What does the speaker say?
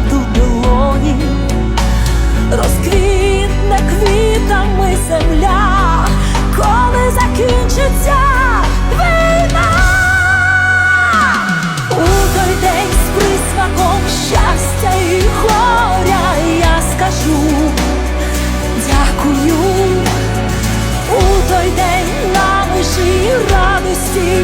складу долоні, розквітне квітами земля, коли закінчиться війна, у той день з присмаком щастя і горя я скажу дякую, у той день на і радості.